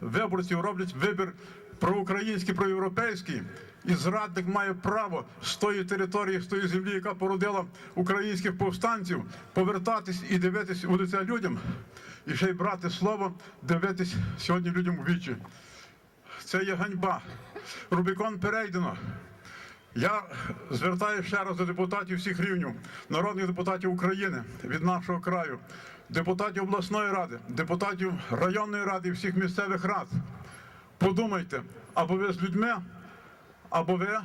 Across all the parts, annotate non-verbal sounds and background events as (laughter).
виборців роблять вибір проукраїнський, проєвропейський, і зрадник має право з тої території, з тої землі, яка породила українських повстанців, повертатись і дивитись у лице людям, і ще й брати слово, дивитись сьогодні людям у вічі. Це є ганьба. Рубікон перейдено. Я звертаюся ще раз до депутатів всіх рівнів, народних депутатів України від нашого краю, депутатів обласної ради, депутатів районної ради і всіх місцевих рад. Подумайте, або ви з людьми, або ви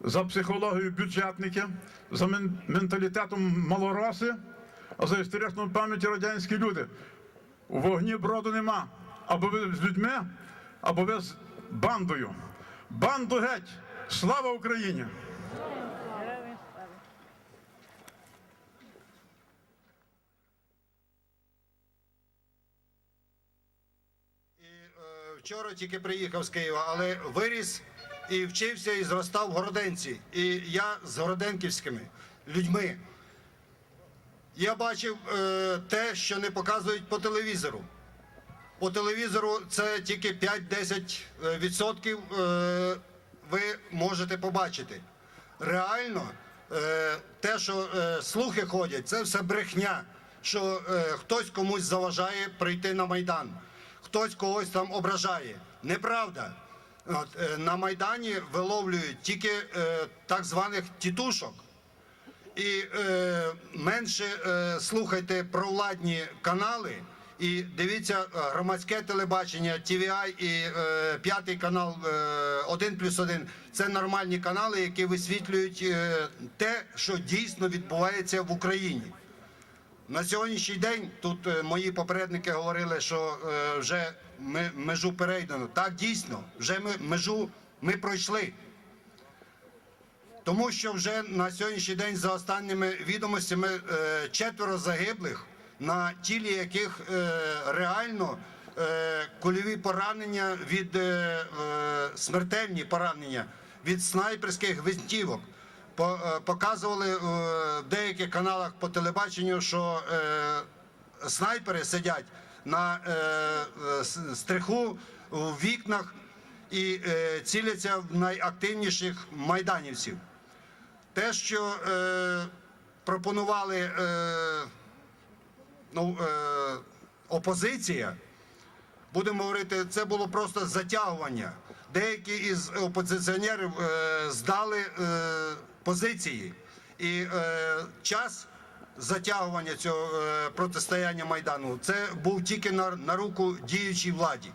за психологією бюджетники, за менталітетом малороси, а за історичною пам'яті радянські люди. У вогні броду нема. Або ви з людьми, або ви з бандою. Банду геть! Слава Україні! І, е, вчора тільки приїхав з Києва, але виріс і вчився і зростав в Городенці. І я з городенківськими людьми. Я бачив е, те, що не показують по телевізору. По телевізору це тільки 5-10 е, відсотків е, ви можете побачити. Реально, е, те, що слухи ходять, це все брехня, що хтось комусь заважає прийти на Майдан, хтось когось там ображає. Неправда. От, на Майдані виловлюють тільки е, так званих тітушок. І е, менше е, слухайте провладні канали і дивіться е, громадське телебачення, TVI і е, п'ятий канал е, 1 плюс 1. Це нормальні канали, які висвітлюють е, те, що дійсно відбувається в Україні. На сьогоднішній день тут е, мої попередники говорили, що е, вже ми межу перейдено. Так дійсно, вже ми межу ми пройшли. Тому що вже на сьогоднішній день за останніми відомостями е, четверо загиблих, на тілі яких е, реально е, кульові поранення від е, смертельні поранення від снайперських гвинтівок. Показували в деяких каналах по телебаченню, що снайпери сидять на стриху у вікнах і ціляться в найактивніших майданівців. Те, що пропонували ну, е, опозиція, будемо говорити, це було просто затягування. Деякі із опозиціонерів е, здали е, позиції. І е, час затягування цього е, протистояння Майдану це був тільки на, на руку діючій владі.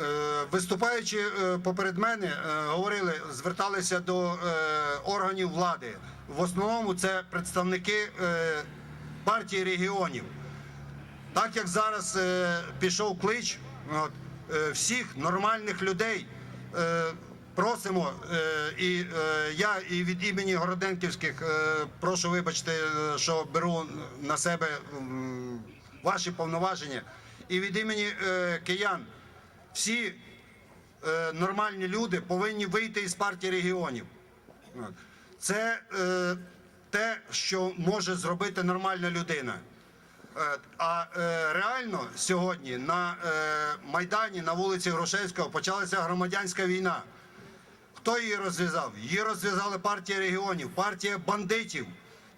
Е, Виступаючи е, поперед мене, е, говорили, зверталися до е, органів влади. В основному це представники е, партії регіонів. Так як зараз е, пішов клич, от, е, всіх нормальних людей е, просимо, е, і е, я і від імені Городенківських е, прошу вибачте, е, що беру на себе ваші повноваження, і від імені е, киян всі е, нормальні люди повинні вийти із партії регіонів. Це е, те, що може зробити нормальна людина. Е, А е, реально сьогодні на е, Майдані на вулиці Грушевського почалася громадянська війна. Хто її розв'язав? Її розв'язали партія регіонів, партія бандитів,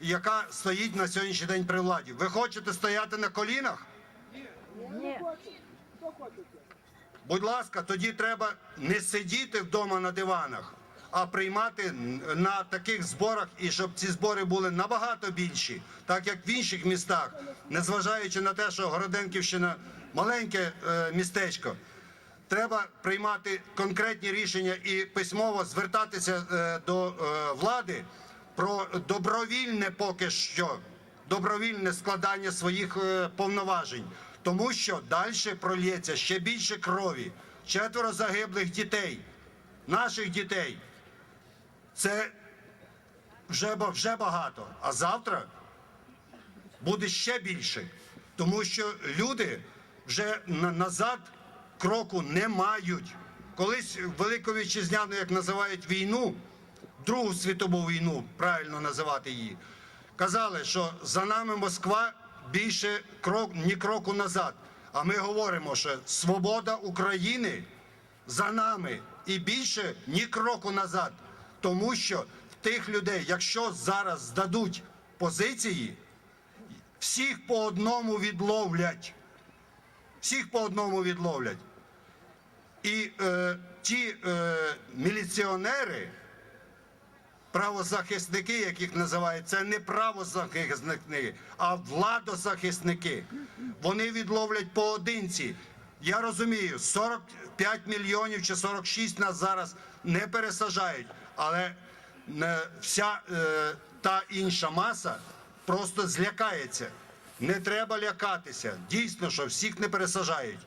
яка стоїть на сьогоднішній день при владі. Ви хочете стояти на колінах? Будь ласка, тоді треба не сидіти вдома на диванах, а приймати на таких зборах, і щоб ці збори були набагато більші, так як в інших містах, незважаючи на те, що Городенківщина маленьке е, містечко. Треба приймати конкретні рішення і письмово звертатися е, до е, влади про добровільне поки що добровільне складання своїх повноважень, тому що далі прольється ще більше крові. Четверо загиблих дітей, наших дітей. Це вже, вже багато. А завтра буде ще більше, тому що люди вже назад кроку не мають. Колись Велику Вітчизняну, як називають війну, Другу світову війну, правильно називати її, казали, що за нами Москва більше крок, ні кроку назад. А ми говоримо, що свобода України за нами і більше ні кроку назад. Тому що тих людей, якщо зараз здадуть позиції, всіх по одному відловлять. Всіх по одному відловлять. І е, ті е, міліціонери, правозахисники, яких називають, це не правозахисники, а владозахисники. Вони відловлять поодинці. Я розумію, 45 мільйонів чи 46 нас зараз не пересажають, але е, вся е, та інша маса просто злякається. Не треба лякатися. Дійсно, що всіх не пересажають.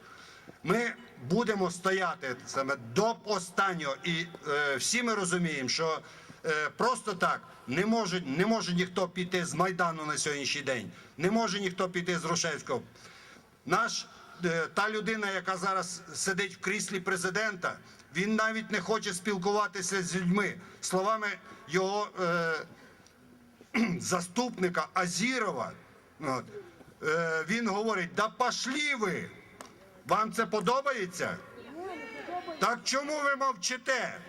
Ми будемо стояти саме до останнього, і е, всі ми розуміємо, що е, просто так не може, не може ніхто піти з Майдану на сьогоднішній день, не може ніхто піти з Рушевського. Наш та людина, яка зараз сидить в кріслі президента, він навіть не хоче спілкуватися з людьми. Словами його е, (clears throat) заступника Азірова, от, е, він говорить: да пошлі ви! Вам це подобається? Так чому ви мовчите?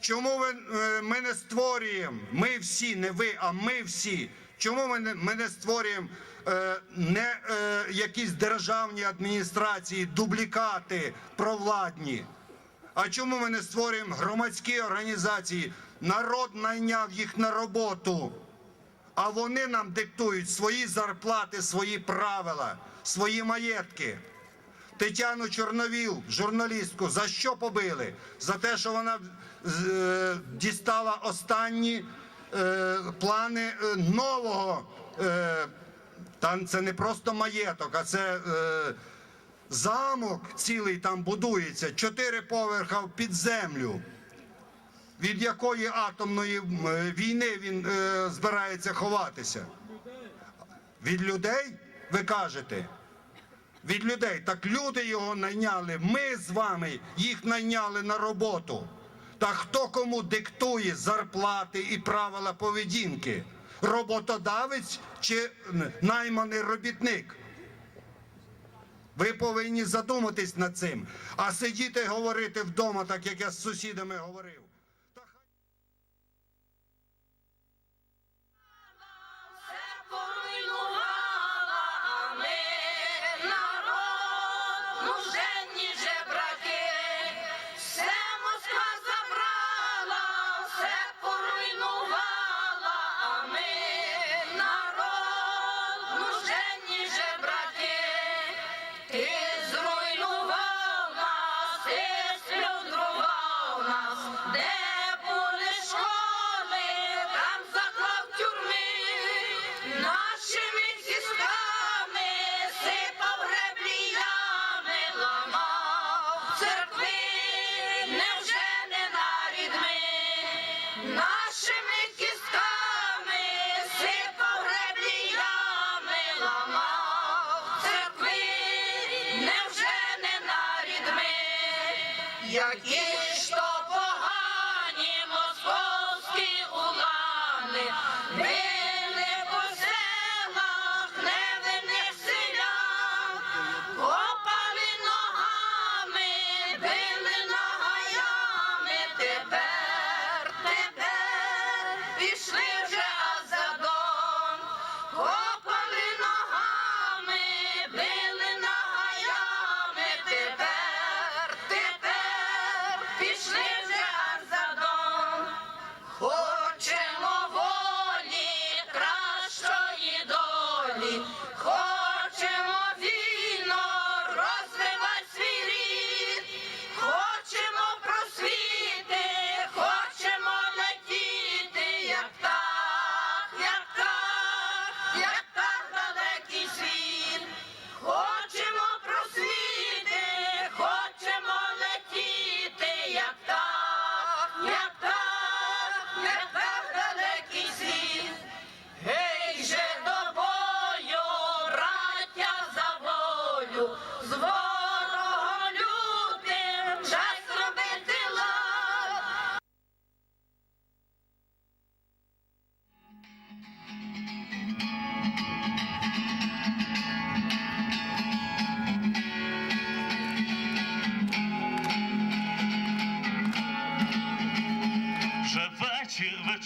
Чому ви, е, ми не створюємо? Ми всі, не ви, а ми всі. Чому ми не, ми не створюємо е, не е, якісь державні адміністрації, дублікати провладні? А чому ми не створюємо громадські організації? Народ найняв їх на роботу, а вони нам диктують свої зарплати, свої правила, свої маєтки. Тетяну Чорновіл, журналістку, за що побили? За те, що вона е, дістала останні плани е, нового. Е, там це не просто маєток, а це е, замок цілий там будується, чотири поверха під землю. Від якої атомної е, війни він е, збирається ховатися? Від людей, ви кажете? від людей. Так люди його найняли. Ми з вами їх найняли на роботу. Та хто кому диктує зарплати і правила поведінки? Роботодавець чи найманий робітник? Ви повинні задуматись над цим, а сидіти говорити вдома, так як я з сусідами говорив.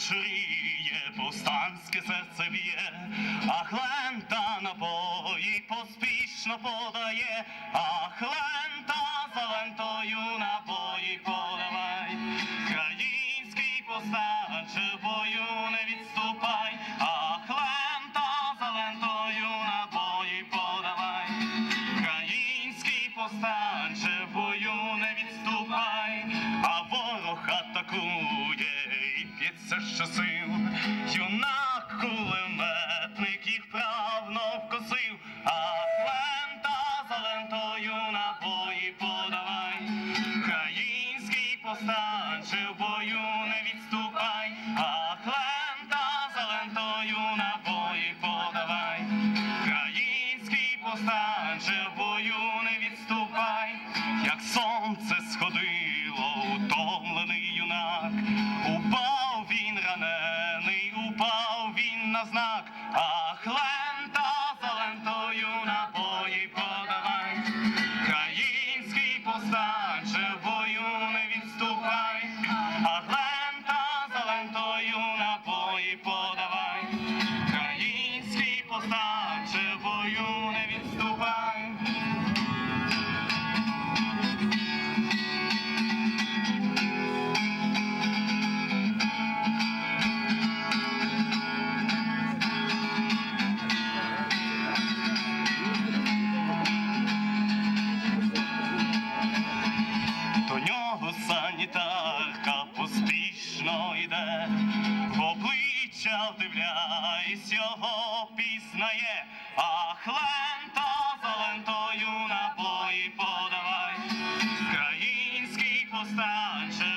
Шріє повстанське серце б'є, а хлента напої поспішно подає, а хлента за лентою напої подавай, країнський повстанче в бою не відступай, а хлента за лентою напої подавай, країнський повстанче в бою не відступай, а ворог атакує це ще сил, юнак кулеметник їх правно вкусив, а лента за лентою набої подавай, країнський постав. fountain.